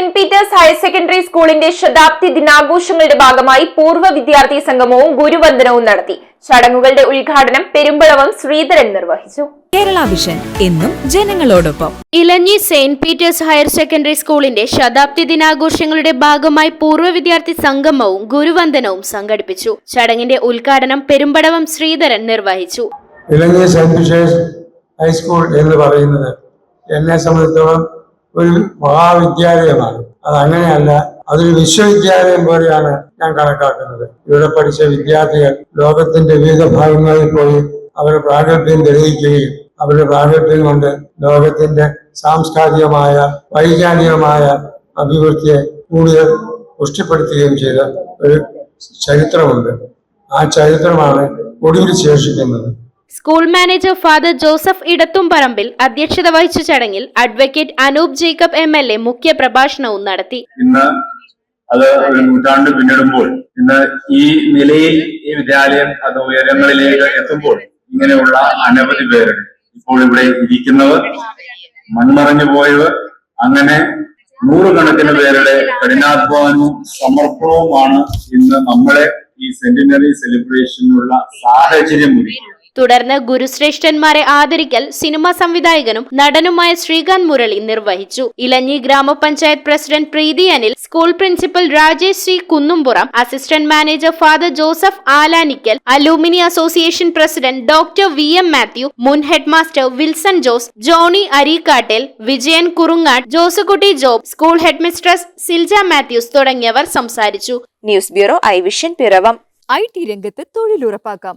Higher secondary സ്കൂളിന്റെ ശതാബ്ദി ദിനാഘോഷങ്ങളുടെ ഭാഗമായി പൂർവ വിദ്യാർത്ഥി സംഗമവും ഗുരുവന്ദനവും നടത്തി. ചടങ്ങുകളുടെ ഉദ്ഘാടനം പെരുമ്പളവം ശ്രീധരൻ നിർവഹിച്ചു. കേരള വിഷൻ എന്നും ജനങ്ങളോടൊപ്പം. Elanji Saint Peter's higher secondary സ്കൂളിന്റെ ശതാബ്ദി ദിനാഘോഷങ്ങളുടെ ഭാഗമായി പൂർവ വിദ്യാർത്ഥി സംഗമവും ഗുരുവന്ദനവും സംഘടിപ്പിച്ചു. ചടങ്ങിന്റെ ഉദ്ഘാടനം പെരുമ്പടവം ശ്രീധരൻ നിർവഹിച്ചു. ഇലഞ്ഞി സെന്റ് പീറ്റേഴ്സ് ഹൈസ്കൂൾ എന്ന് പറയുന്നത് എന്നെ സംബന്ധിച്ചിടത്തോളം ഒരു മഹാവിദ്യാലയമാണ്. അത് അങ്ങനെയല്ല അതൊരു വിശ്വവിദ്യാലയം പോലെയാണ് ഞാൻ കണക്കാക്കുന്നത്. ഇവിടെ പഠിച്ച വിദ്യാർത്ഥികൾ ലോകത്തിന്റെ വിവിധ ഭാഗങ്ങളിൽ പോയി അവരുടെ പ്രാഗൽഭ്യം തെളിയിക്കുകയും അവരുടെ പ്രാഗൽഭ്യം കൊണ്ട് ലോകത്തിന്റെ സാംസ്കാരികമായ വൈജ്ഞാനികമായ അഭിവൃദ്ധിയെ കൂടുതൽ പുഷ്ടിപ്പെടുത്തുകയും ചെയ്ത ഒരു ചരിത്രമുണ്ട്. ആ ചരിത്രമാണ് ഒടുവിൽ ശേഷിക്കുന്നത്. School manager father Joseph Edathumparambil അധ്യക്ഷത വഹിച്ച ചടങ്ങിൽ advocate Anoop Jacob M L A മുഖ്യ പ്രഭാഷണവും നടത്തി. ഇന്ന് അത് ഒരു നൂറ്റാണ്ട് പിന്നിടുമ്പോൾ ഇന്ന് ഈ നിലയിൽ ഈ വിദ്യാലയം അത് ഉയരങ്ങളിലേക്ക് എത്തുമ്പോൾ ഇങ്ങനെയുള്ള അനവധി പേരുണ്ട് ഇപ്പോൾ ഇവിടെ ഇരിക്കുന്നവർ മൺമറഞ്ഞു പോയവർ അങ്ങനെ നൂറുകണക്കിന് പേരുടെ കഠിനാധ്വാനവും സമർപ്പണവുമാണ് ഇന്ന് നമ്മളെ ഈ സെന്റിനറി സെലിബ്രേഷനുള്ള സാഹചര്യം ഒരുക്കിയത് തുടർന്ന് ഗുരുശ്രേഷ്ഠന്മാരെ ആദരിക്കൽ സിനിമാ സംവിധായകനും നടനുമായ ശ്രീകാന്ത് മുരളി നിർവഹിച്ചു. ഇലഞ്ഞി ഗ്രാമപഞ്ചായത്ത് president Preethi Anil school principal Rajesh Sree Kunnumpuram assistant manager father Joseph Alanickal alumni association president doctor V M Mathew മുൻ headmaster Wilson Jose Johny Areekattil Vijayan Kurungad Josekutty Job school headmistress Silja Mathews തുടങ്ങിയവർ സംസാരിച്ചു. News bureau I vision Piravom. I T രംഗത്ത് തൊഴിലുറപ്പാക്കാം.